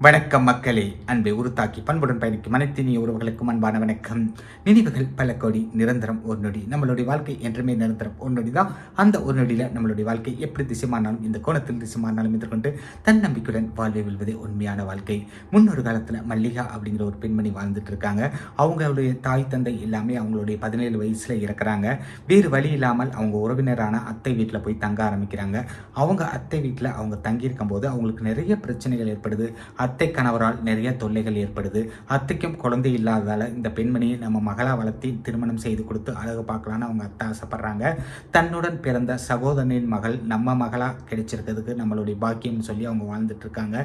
வணக்கம் மக்களே. அன்பை உருத்தாக்கி பண்புடன் பயணிக்கும் அனைத்தினிய உறவுகளுக்கும் அன்பான வணக்கம். நினைவுகள் பல கோடி நிரந்தரம் ஒரு நொடி. நம்மளுடைய வாழ்க்கை என்றுமே நிரந்தரம் ஒரு நொடி தான் அந்த ஒரு நொடியில் நம்மளுடைய வாழ்க்கை எப்படி திசைமானாலும் இந்த கோணத்தில் திசைமானாலும் எதிர்கொண்டு தன்னம்பிக்கையுடன் வாழ்வை வெல்வதே உண்மையான வாழ்க்கை. முன்னொரு காலத்தில் மல்லிகா அப்படிங்கிற ஒரு பெண்மணி வாழ்ந்துட்டு இருக்காங்க. அவங்களுடைய தாய் தந்தை எல்லாமே அவங்களுடைய பதினேழு வயசில் இறக்குறாங்க. வேறு வழி இல்லாமல் அவங்க உறவினரான அத்தை வீட்டில் போய் தங்க ஆரம்பிக்கிறாங்க. அவங்க அத்தை வீட்டில் அவங்க தங்கியிருக்கும் போது அவங்களுக்கு நிறைய பிரச்சனைகள் ஏற்படுது. அத்தை கணவரால் நிறைய தொல்லைகள் ஏற்படுது. அத்தைக்கும் குழந்தை இல்லாததால் இந்த பெண்மணியை நம்ம மகளா வளர்த்தி திருமணம் செய்து கொடுத்து அழகு பார்க்கலான்னு அவங்க அத்தை ஆசைப்படுறாங்க. தன்னுடன் பிறந்த சகோதரனின் மகள் நம்ம மகளா கிடைச்சிருக்கிறதுக்கு நம்மளுடைய பாக்கியம்னு சொல்லி அவங்க வாழ்ந்துட்டு இருக்காங்க.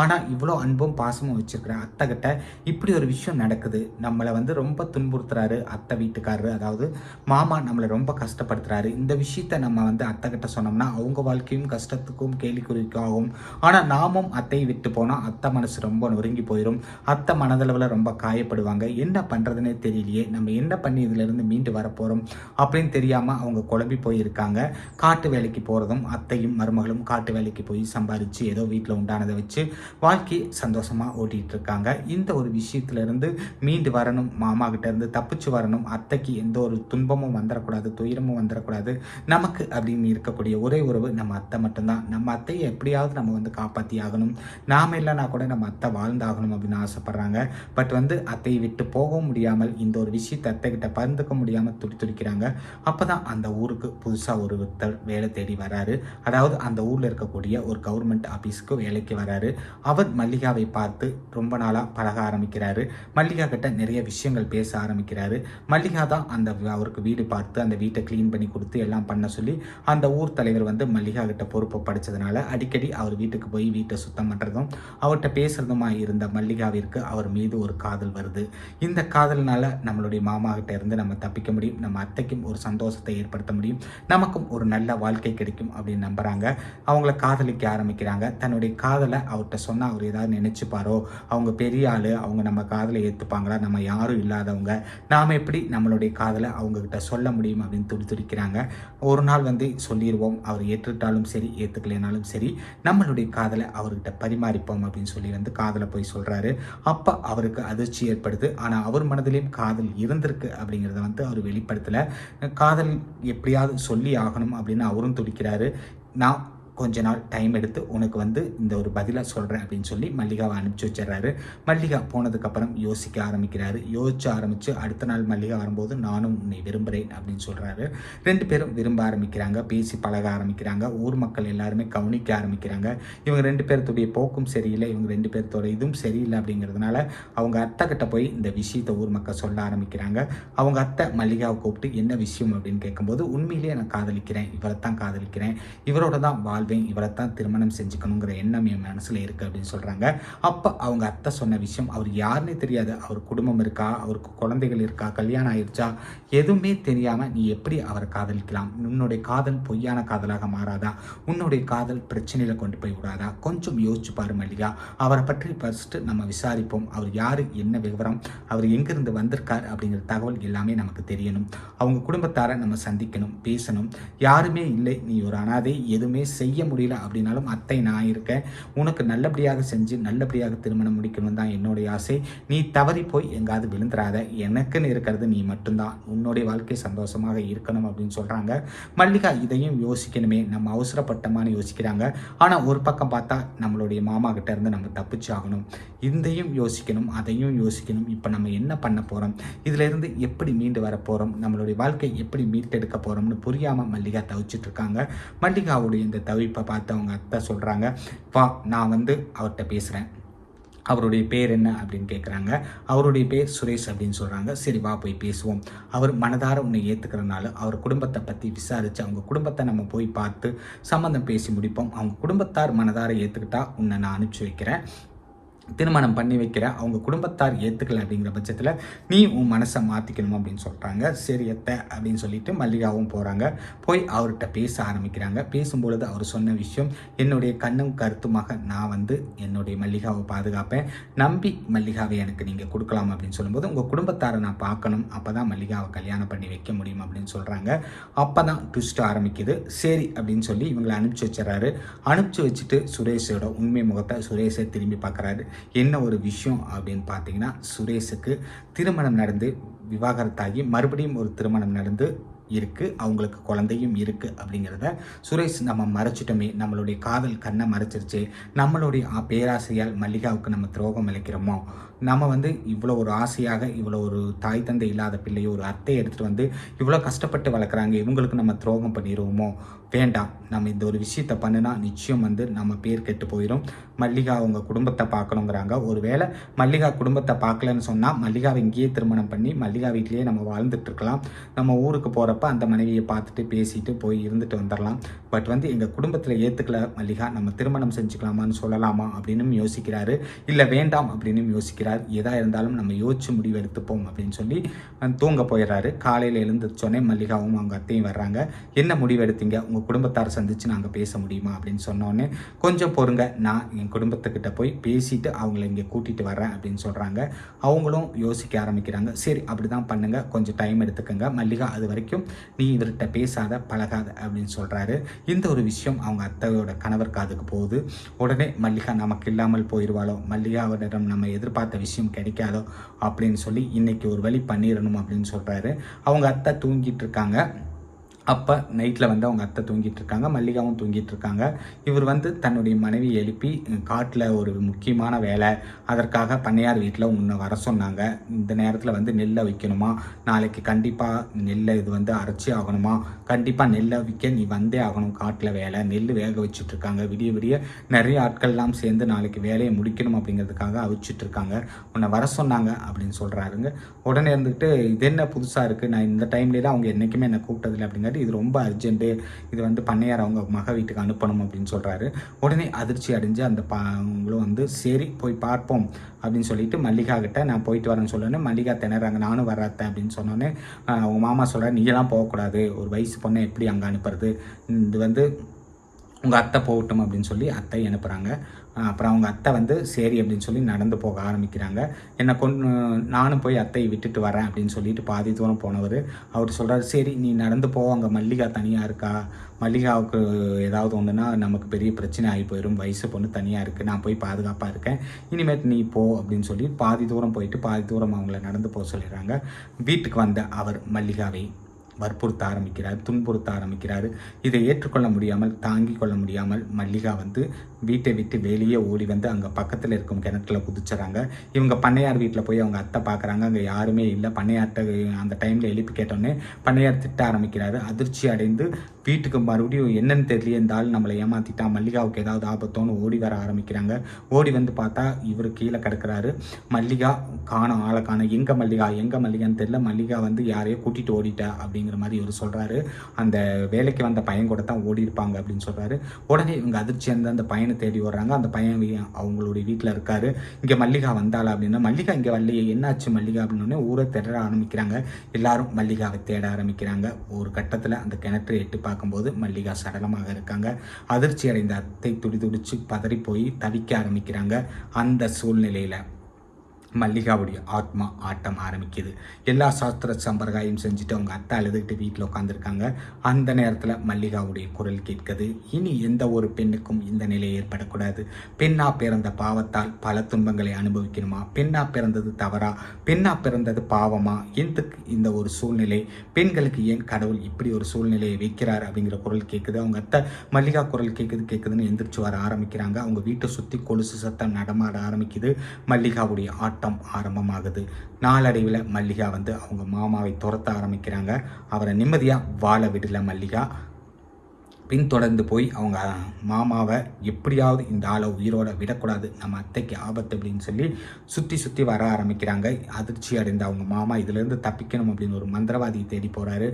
ஆனால் இவ்வளோ அன்பும் பாசமும் வச்சிருக்கிற அத்தை கிட்ட இப்படி ஒரு விஷயம் நடக்குது. நம்மளை வந்து ரொம்ப துன்புறுத்துறாரு அத்தை வீட்டுக்காரரு. அதாவது மாமா நம்மளை ரொம்ப கஷ்டப்படுத்துறாரு. இந்த விஷயத்த நம்ம வந்து அத்தை கிட்ட சொன்னோம்னா அவங்க வாழ்க்கையும் கஷ்டத்துக்கும் கேலிக்குறிக்கும் ஆகும். ஆனால் நாமும் அத்தையை விட்டு போனால் அத்தை மனசு ரொம்ப நொறுங்கி போயிடும் அத்தை மனதளவில் ரொம்ப காயப்படுவாங்க. என்ன பண்ணுறதுனே தெரியலையே. நம்ம என்ன பண்ணி இதிலிருந்து மீண்டு வரப்போகிறோம் அப்படின்னு தெரியாமல் அவங்க குழம்பி போயிருக்காங்க. காட்டு வேலைக்கு போகிறதும் அத்தையும் மருமகளும் காட்டு வேலைக்கு போய் சம்பாரித்து ஏதோ வீட்டில் உண்டானதை வச்சு வாழ்க்கையை சந்தோஷமாக ஓட்டிகிட்டு இருக்காங்க இந்த ஒரு விஷயத்துலேருந்து மீண்டு வரணும். மாமா கிட்டேருந்து தப்பிச்சு வரணும். அத்தைக்கு எந்த ஒரு துன்பமும் வந்துடக்கூடாது துயரமும் வந்துடக்கூடாது நமக்கு அப்படின்னு இருக்கக்கூடிய ஒரே உறவு நம்ம அத்தை மட்டும்தான். நம்ம அத்தையை எப்படியாவது நம்ம வந்து காப்பாற்றி ஆகணும் நாம இல்லைனா கூட நம்ம அத்தை வாழ்ந்தாகணும் அப்படின்னு ஆசைப்படுறாங்க. பட் வந்து அத்தையை விட்டு போகவும் முடியாமல் இந்த ஒரு விஷயத்தை அத்தை கிட்ட பகிர்ந்துக்க முடியாமல் துடி துடிக்கிறாங்க. அப்போ தான் அந்த ஊருக்கு புதுசாக ஒரு ஒருத்தர் வேலை தேடி வராரு. அதாவது அந்த ஊரில் இருக்கக்கூடிய ஒரு கவர்மெண்ட் ஆஃபீஸ்க்கு வேலைக்கு வராரு. அவர் மல்லிகாவை பார்த்து ரொம்ப நாளாக பழக ஆரம்பிக்கிறாரு. மல்லிகா கிட்ட நிறைய விஷயங்கள் பேச ஆரம்பிக்கிறாரு. மல்லிகா தான் அந்த அவருக்கு வீடு பார்த்து அந்த வீட்டை க்ளீன் பண்ணி கொடுத்து எல்லாம் பண்ண சொல்லி அந்த ஊர் தலைவர் வந்து மல்லிகா கிட்ட பொறுப்பு படித்ததுனால அடிக்கடி அவர் வீட்டுக்கு போய் வீட்டை சுத்தம் பண்ணுறதும் அவர்கிட்ட பேசுறதுமா இருந்த மல்லிகாவிற்கு அவர் மீது ஒரு காதல் வருது. இந்த காதல்னால நம்மளுடைய மாமா கிட்ட இருந்து நம்ம தப்பிக்க முடியும். நம்ம அத்தைக்கும் ஒரு சந்தோஷத்தை ஏற்படுத்த முடியும். நமக்கும் ஒரு நல்ல வாழ்க்கை கிடைக்கும் அப்படின்னு நம்புறாங்க. அவங்கள காதலிக்க ஆரம்பிக்கிறாங்க. தன்னுடைய காதலை அவர்கிட்ட சொன்னால் அவர் ஏதாவது நினைச்சுப்பாரோ? அவங்க பெரிய ஆள் அவங்க நம்ம காதலை ஏற்றுப்பாங்களா நம்ம யாரும் இல்லாதவங்க. நாம் எப்படி நம்மளுடைய காதலை அவங்கக்கிட்ட சொல்ல முடியும் அப்படின்னு துடி துடிக்கிறாங்க. ஒரு நாள் வந்து சொல்லிடுவோம் அவர் ஏற்றுட்டாலும் சரி ஏற்றுக்கலைனாலும் சரி நம்மளுடைய காதலை அவர்கிட்ட பரிமாறிப்போம் அப்படின்னு சொல்லி வந்து காதலை போய் சொல்கிறாரு அப்போ அவருக்கு அதிர்ச்சி ஏற்படுது. ஆனால் அவர் மனதிலையும் காதல் இருந்திருக்கு அப்படிங்கிறத வந்து அவர் வெளிப்படுத்தலை. காதல் எப்படியாவது சொல்லி ஆகணும் அப்படின்னு அவரும் துடிக்கிறாரு. நான் கொஞ்ச நாள் டைம் எடுத்து உனக்கு வந்து இந்த ஒரு பதிலாக சொல்கிறேன் அப்படின்னு சொல்லி மல்லிகாவை அனுப்பிச்சி வச்சிடுறாரு. மல்லிகா போனதுக்கப்புறம் யோசிக்க ஆரம்பிக்கிறாரு. யோசிச்சு ஆரம்பித்து அடுத்த நாள் மல்லிகா வரும்போது நானும் உன்னை விரும்புகிறேன் அப்படின்னு சொல்கிறாரு ரெண்டு பேரும் விரும்ப ஆரம்பிக்கிறாங்க. பேசி பழக ஆரம்பிக்கிறாங்க. ஊர் மக்கள் எல்லாருமே கவனிக்க ஆரம்பிக்கிறாங்க. இவங்க ரெண்டு பேர்த்துடைய போக்கும் சரியில்லை. இவங்க ரெண்டு பேர்த்தோட இதுவும் சரியில்லை அப்படிங்கிறதுனால அவங்க அத்தை கிட்ட போய் இந்த விஷயத்தை ஊர் மக்கள் சொல்ல ஆரம்பிக்கிறாங்க. அவங்க அத்தை மல்லிகாவை கூப்பிட்டு என்ன விஷயம்? அப்படின்னு கேட்கும்போது உண்மையிலேயே நான் காதலிக்கிறேன். இவரை தான் காதலிக்கிறேன். இவரோட தான் வாழ் வாழ்வேன் இவரை தான் திருமணம் செஞ்சுக்கணுங்கிற எண்ணம் என் மனசில் இருக்குது அப்படின்னு சொல்கிறாங்க அப்போ அவங்க அத்தை சொன்ன விஷயம் அவர் யாருன்னே தெரியாது. அவர் குடும்பம் இருக்கா? அவருக்கு குழந்தைகள் இருக்கா? கல்யாணம் ஆயிடுச்சா எதுவுமே தெரியாமல் நீ எப்படி அவரை காதலிக்கலாம்? உன்னுடைய காதல் பொய்யான காதலாக மாறாதா? உன்னுடைய காதல் பிரச்சனையில் கொண்டு போய் விடாதா? கொஞ்சம் யோசிச்சு பாரு மல்லிகா. அவரை பற்றி ஃபஸ்ட்டு நம்ம விசாரிப்போம். அவர் யார்? என்ன விவரம்? அவர் எங்கேருந்து வந்திருக்கார்? அப்படிங்கிற தகவல் எல்லாமே நமக்கு தெரியணும். அவங்க குடும்பத்தாரை நம்ம சந்திக்கணும் பேசணும். யாருமே இல்லை. நீ ஒரு அனாதை. எதுவுமே செய்ய முடியல அப்படின்னாலும் அத்தை நான் இருக்கேன். உனக்கு நல்லபடியாக செஞ்சு நல்லபடியாக திருமணம் முடிக்கணும் தான் என்னுடைய ஆசை. நீ தவறி போய் எங்காவது விழுந்துடாத எனக்குன்னு இருக்கிறது நீ மட்டும்தான். உன்னுடைய வாழ்க்கை சந்தோஷமாக இருக்கணும் அப்படின்னு சொல்கிறாங்க மல்லிகா இதையும் யோசிக்கணுமே. நம்ம அவசரப்பட்டமானு யோசிக்கிறாங்க. ஆனால் ஒரு பக்கம் பார்த்தா நம்மளுடைய மாமா கிட்ட இருந்து நம்ம தப்பிச்சு ஆகணும். இதையும் யோசிக்கணும் அதையும் யோசிக்கணும். இப்போ நம்ம என்ன பண்ண போகிறோம் இதிலிருந்து எப்படி மீண்டு வர போகிறோம் நம்மளுடைய வாழ்க்கை எப்படி மீட்டெடுக்க போகிறோம்னு புரியாமல் மல்லிகா தவிச்சிட்டு இருக்காங்க. மல்லிகாவுடைய இந்த தவி தவிப்பை பார்த்து அவங்க அத்தை சொல்கிறாங்க வா நான் வந்து அவர்கிட்ட பேசுகிறேன் அவருடைய பேர் என்ன? அப்படின்னு கேட்குறாங்க அவருடைய பேர் சுரேஷ் அப்படின்னு சொல்கிறாங்க சரி வா போய் பேசுவோம். அவர் மனதார உன்னை ஏற்றுக்கிறனால அவர் குடும்பத்தை பற்றி விசாரித்து அவங்க குடும்பத்தை நம்ம போய் பார்த்து சம்மந்தம் பேசி முடிப்போம். அவங்க குடும்பத்தார் மனதார ஏற்றுக்கிட்டா உன்னை நான் அனுப்பிச்சி வைக்கிறேன். திருமணம் பண்ணி வைக்கிற அவங்க குடும்பத்தார் ஏற்றுக்கல அப்படிங்கிற பட்சத்தில் நீ உன் மனசை மாற்றிக்கணும் அப்படின்னு சொல்கிறாங்க சரி எத்த அப்படின்னு சொல்லிட்டு மல்லிகாவும் போகிறாங்க போய் அவர்கிட்ட பேச ஆரம்பிக்கிறாங்க. பேசும்பொழுது அவர் சொன்ன விஷயம் என்னுடைய கண்ணும் கருத்துமாக நான் வந்து என்னுடைய மல்லிகாவை பாதுகாப்பேன். நம்பி மல்லிகாவை எனக்கு நீங்கள் கொடுக்கலாம் அப்படின்னு சொல்லும்போது உங்கள் குடும்பத்தாரை நான் பார்க்கணும். அப்போ தான் மல்லிகாவை கல்யாணம் பண்ணி வைக்க முடியும் அப்படின்னு சொல்கிறாங்க அப்போ தான் ட்விஸ்ட் ஆரம்பிக்குது. சரி அப்படின்னு சொல்லி இவங்களை அனுப்பிச்சி வச்சிடறாரு. அனுப்பிச்சி வச்சுட்டு சுரேஷோட உண்மை முகத்தை சுரேஷை திரும்பி பார்க்குறாரு. என்ன ஒரு விஷயம் அப்படின்னு பார்த்தீங்கன்னா சுரேஷுக்கு திருமணம் நடந்து விவாகரத்தாகி மறுபடியும் ஒரு திருமணம் நடந்து இருக்குது அவங்களுக்கு குழந்தையும் இருக்குது அப்படிங்கிறத சுரேஷ் நம்ம மறைச்சிட்டோமே. நம்மளுடைய காதல் கண்ணை மறைச்சிருச்சு. நம்மளுடைய பேராசையால் மல்லிகாவுக்கு நம்ம துரோகம் அளிக்கிறோமோ? நம்ம வந்து இவ்வளோ ஒரு ஆசையாக இவ்வளோ ஒரு தாய் தந்தை இல்லாத பிள்ளையை ஒரு அத்தை எடுத்துகிட்டு வந்து இவ்வளோ கஷ்டப்பட்டு வளர்க்குறாங்க. இவங்களுக்கு நம்ம துரோகம் பண்ணிடுவோமோ வேண்டாம். நம்ம இந்த ஒரு விஷயத்த பண்ணுனா நிச்சயம் வந்து நம்ம பேர் கெட்டு போயிடும் மல்லிகா அவங்க குடும்பத்தை பார்க்கணுங்கிறாங்க. ஒருவேளை மல்லிகா குடும்பத்தை பார்க்கலன்னு சொன்னால் மல்லிகாவை இங்கேயே திருமணம் பண்ணி மல்லிகா வீட்லேயே நம்ம வாழ்ந்துட்டுருக்கலாம் நம்ம ஊருக்கு போகிறப்ப அந்த மனைவியை பார்த்துட்டு பேசிட்டு போய் இருந்துட்டு வந்துடலாம். பட் வந்து எங்கள் குடும்பத்தில் ஏற்றுக்கல மல்லிகா. நம்ம திருமணம் செஞ்சுக்கலாமான்னு சொல்லலாமா அப்படின்னு யோசிக்கிறாரு. இல்லை வேண்டாம் அப்படின்னு யோசிக்கிறார். எதா இருந்தாலும் நம்ம யோசிச்சு முடிவு எடுத்துப்போம் அப்படின்னு சொல்லி தூங்க போயிடுறாரு. காலையில் எழுந்துச்சோன்னே மல்லிகாவும் அவங்க அத்தையும் வர்றாங்க. என்ன முடிவு எடுத்தீங்க? உங்கள் குடும்பத்தார் சந்திச்சு நாங்கள் பேச முடியுமா? அப்படின்னு சொன்னோன்னே கொஞ்சம் பொறுங்க. நான் என் குடும்பத்துக்கிட்ட போய் பேசிட்டு அவங்கள இங்கே கூட்டிகிட்டு வரேன் அப்படின்னு சொல்கிறாங்க அவங்களும் யோசிக்க ஆரம்பிக்கிறாங்க. சரி அப்படி தான் பண்ணுங்க. கொஞ்சம் டைம் எடுத்துக்கோங்க. மல்லிகா அது வரைக்கும் நீ இவர்கிட்ட பேசாத பழகாத அப்படின்னு சொல்கிறாரு இந்த ஒரு விஷயம் அவங்க அத்தையோட கணவர் காதுக்கு போகுது. உடனே மல்லிகா நமக்கு இல்லாமல் போயிடுவாளோ மல்லிகாவிடம் நம்ம எதிர்பார்த்த விஷயம் கிடைக்காதோ அப்படின்னு சொல்லி இன்னைக்கு ஒரு வழி பண்ணிடணும் அப்படின்னு சொல்கிறாரு அவங்க அத்தை தூங்கிட்டு இருக்காங்க. அப்போ நைட்டில் வந்து அவங்க அத்தை தூங்கிட்டு இருக்காங்க மல்லிகாவும் தூங்கிட்டு இருக்காங்க இவர் வந்து தன்னுடைய மனைவி எழுப்பி காட்டில் ஒரு முக்கியமான வேலை அதற்காக பண்ணையார் வீட்டில் உன்னை வர சொன்னாங்க. இந்த நேரத்தில் வந்து நெல்லை விற்கணுமா நாளைக்கு கண்டிப்பாக நெல்லை இது வந்து அரைச்சி ஆகணுமா? கண்டிப்பாக நெல்லை விற்க நீ வந்தே ஆகணும் காட்டில் வேலை. நெல் வேக வச்சுட்டு இருக்காங்க விடிய விடிய நிறைய ஆட்கள்லாம் சேர்ந்து நாளைக்கு வேலையை முடிக்கணும் அப்படிங்கிறதுக்காக அவிச்சிட்டு இருக்காங்க உன்னை வர சொன்னாங்க அப்படின்னு சொல்கிறாருங்க உடனே இருந்துக்கிட்டு இது என்ன புதுசாக இருக்குது நான் இந்த டைம்லேயே அவங்க என்றைக்குமே என்னை கூப்பிட்டதில்லை வந்துட்டு இது ரொம்ப அர்ஜென்ட்டு இது வந்து பண்ணையார் அவங்க மக வீட்டுக்கு அனுப்பணும் அப்படின்னு சொல்கிறாரு உடனே அதிர்ச்சி அடைஞ்சு அந்த பா அவங்களும் வந்து சரி போய் பார்ப்போம் அப்படின்னு சொல்லிட்டு மல்லிகா கிட்ட நான் போயிட்டு வரேன்னு சொல்லணும் மல்லிகா திணறாங்க. நானும் வராத்தேன் அப்படின்னு சொன்னோன்னே அவங்க மாமா சொல்கிறார் நீங்களாம் போகக்கூடாது. ஒரு வயசு பொண்ணை எப்படி அங்கே அனுப்புறது? இது வந்து உங்கள் அத்தை போகட்டும் அப்படின்னு சொல்லி அத்தை அனுப்புகிறாங்க அப்புறம் அவங்க அத்தை வந்து சரி அப்படின்னு சொல்லி நடந்து போக ஆரம்பிக்கிறாங்க. என்னை கொண்டு நானும் போய் அத்தையை விட்டுட்டு வரேன் அப்படின்னு சொல்லிட்டு பாதி தூரம் போனவர். அவர் சொல்கிறார் சரி நீ நடந்து போ அங்கே மல்லிகா தனியாக இருக்கா? மல்லிகாவுக்கு ஏதாவது ஒன்றுனா நமக்கு பெரிய பிரச்சனை ஆகி போயிடும் வயசு பொண்ணு தனியாக இருக்குது நான் போய் பாதுகாப்பாக இருக்கேன். இனிமேட்டு நீ போ அப்படின்னு சொல்லி பாதி தூரம் போயிட்டு பாதி தூரம் அவங்கள நடந்து போக சொல்லிடுறாங்க. வீட்டுக்கு வந்த அவர் மல்லிகாவை வற்புறுத்த ஆரம்பிக்கிறார் துன்புறுத்த ஆரம்பிக்கிறார். இதை ஏற்றுக்கொள்ள முடியாமல் தாங்கிக் கொள்ள முடியாமல் மல்லிகா வந்து வீட்டை விட்டு வெளியே ஓடி வந்து அங்கே பக்கத்தில் இருக்கும் கிணத்துல குதிச்சுறாங்க. இவங்க பண்ணையார் வீட்டில் போய் அவங்க அத்தை பார்க்குறாங்க அங்கே யாருமே இல்லை. பண்ணையார்ட்ட அந்த டைமில் எழுப்பி கேட்டோன்னே பண்ணையார் திட்ட ஆரம்பிக்கிறாரு. அதிர்ச்சி அடைந்து வீட்டுக்கு மறுபடியும் என்னன்னு தெரியல இந்த ஆள் நம்மளை ஏமாற்றிட்டா மல்லிகாவுக்கு ஏதாவது ஆபத்தோன்னு ஓடி வர ஆரம்பிக்கிறாங்க. ஓடி வந்து பார்த்தா இவர் கீழே கிடக்குறாரு. மல்லிகா காணோம் ஆளை காணோம். எங்கே மல்லிகா? எங்கே மல்லிகான்னு தெரியல. மல்லிகா வந்து யாரையோ கூட்டிகிட்டு ஓடிட்டா அப்படிங்கிற மாதிரி இவர் சொல்கிறாரு அந்த வேலைக்கு வந்த பையன் கூட தான் ஓடி இருப்பாங்க அப்படின்னு சொல்கிறாரு உடனே இவங்க அதிர்ச்சி வந்து அந்த பையனை தேடி வர்றாங்க. அந்த பையன் அவங்களுடைய வீட்டில் இருக்காரு. இங்கே மல்லிகா வந்தாளா அப்படின்னா மல்லிகா இங்கே வரலையே என்னாச்சு மல்லிகா அப்படின்னு ஊரை தேட ஆரம்பிக்கிறாங்க. எல்லாரும் மல்லிகாவை தேட ஆரம்பிக்கிறாங்க. ஒரு கட்டத்தில் அந்த கிணற்றை எட்டு பார்க்கும்போது மல்லிகா சடலமாக இருக்காங்க. அதிர்ச்சி அடைந்த அத்தை துடி துடிச்சு பதறி போய் தவிக்க ஆரம்பிக்கிறாங்க. அந்த சூழ்நிலையில் மல்லிகாவுடைய ஆத்மா ஆட்டம் ஆரம்பிக்குது. எல்லா சாஸ்திர சம்பிரதாயம் செஞ்சுட்டு அவங்க அத்தை அழுதுகிட்டு வீட்டில் உட்காந்துருக்காங்க அந்த நேரத்தில் மல்லிகாவுடைய குரல் கேட்குது. இனி எந்த ஒரு பெண்ணுக்கும் இந்த நிலை ஏற்படக்கூடாது. பெண்ணா பிறந்த பாவத்தால் பல துன்பங்களை அனுபவிக்கணுமா? பெண்ணா பிறந்தது தவறா? பெண்ணா பிறந்தது பாவமா? எந்தக்கு இந்த ஒரு சூழ்நிலை? பெண்களுக்கு ஏன் கடவுள் இப்படி ஒரு சூழ்நிலையை வைக்கிறார் அப்படிங்கிற குரல் கேட்குது. அவங்க அத்தை மல்லிகா குரல் கேட்குது கேட்குதுன்னு எந்திரிச்சு வர ஆரம்பிக்கிறாங்க. அவங்க வீட்டை சுற்றி கொலுசு சத்தம் நடமாட ஆரம்பிக்குது. மல்லிகாவுடைய ஆட்டம் ஆரம்பமாகுது. நாளடைவில் மல்லிகா வந்து அவங்க மாமாவை துரத்த ஆரம்பிக்கிறாங்க. அவரை நிம்மதியாக வாழ விடல மல்லிகா. பின்தொடர்ந்து போய் அவங்க மாமாவை எப்படியாவது இந்த ஆளை உயிரோட விடக்கூடாது நம்ம அத்தைக்கு ஆபத்து அப்படின்னு சொல்லி சுற்றி சுற்றி வர ஆரம்பிக்கிறாங்க. அதிர்ச்சி அடைந்த அவங்க மாமா இதிலேருந்து தப்பிக்கணும் அப்படின்னு ஒரு மந்திரவாதியை தேடி போகிறாரு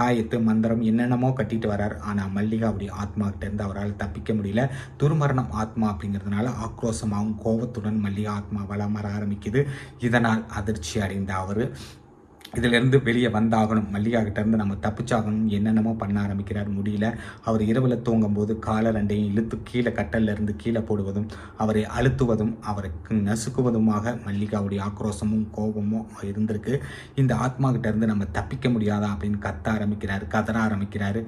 தாயத்து மந்திரம் என்னென்னமோ கட்டிட்டு வரார். ஆனால் மல்லிகாவுடைய அப்படி ஆத்மாக்கிட்டேருந்து அவரால் தப்பிக்க முடியல. துர்மரணம் ஆத்மா அப்படிங்கிறதுனால ஆக்ரோஷமாகவும் கோபத்துடன் மல்லிகா ஆத்மா வளம் வர ஆரம்பிக்குது. இதனால் அதிர்ச்சி அடைந்த அவர். இதிலிருந்து வெளியே வந்தாகணும். மல்லிகா கிட்டேருந்து நம்ம தப்பிச்சாகணும். என்னென்னமோ பண்ண ஆரம்பிக்கிறார். முடியல. அவர் இரவில் தூங்கும்போது காலை ரெண்டையும் இழுத்து கீழே கட்டல்ல இருந்து கீழே போடுவதும் அவரை அழுத்துவதும் அவருக்கு நசுக்குவதுமாக மல்லிகாவுடைய ஆக்ரோஷமும் கோபமும் இருந்திருக்கு. இந்த ஆத்மா கிட்டேருந்து நம்ம தப்பிக்க முடியாதா அப்படின்னு கத்த ஆரம்பிக்கிறார் கதற ஆரம்பிக்கிறார்.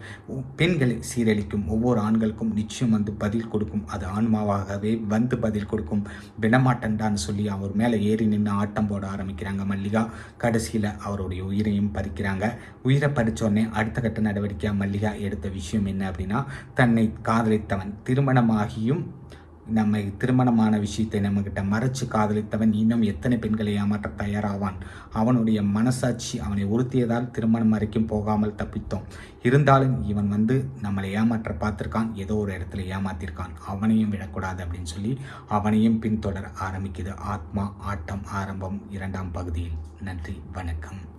பெண்களை சீரழிக்கும் ஒவ்வொரு ஆண்களுக்கும் நிச்சயம் வந்து பதில் கொடுக்கும். அது ஆன்மாவாகவே வந்து பதில் கொடுக்கும். விடமாட்டன்டான்னு சொல்லி அவர் மேலே ஏறி நின்று ஆட்டம் போட ஆரம்பிக்கிறாங்க மல்லிகா. கடைசியில் அவருடைய உயிரையும் பறிக்கிறாங்க. உயிரை பறித்தோடனே அடுத்த கட்ட நடவடிக்கையாக மல்லிகா எடுத்த விஷயம் என்ன அப்படின்னா தன்னை காதலித்தவன். திருமணமாகியும் நம்மை திருமணமான விஷயத்தை நம்மகிட்ட மறைச்சு காதலித்தவன் இன்னும் எத்தனை பெண்களை ஏமாற்ற தயாராவான்? அவனுடைய மனசாட்சி அவனை உறுத்தியதால் திருமணம் வரைக்கும் போகாமல் தப்பித்தோம். இருந்தாலும் இவன் வந்து நம்மளை ஏமாற்ற பார்த்துருக்கான் ஏதோ ஒரு இடத்துல ஏமாத்திருக்கான். அவனையும் விடக்கூடாது அப்படின்னு சொல்லி அவனையும் பின்தொடர ஆரம்பிக்குது ஆத்மா ஆட்டம் ஆரம்பம் இரண்டாம் பகுதியில். நன்றி வணக்கம்.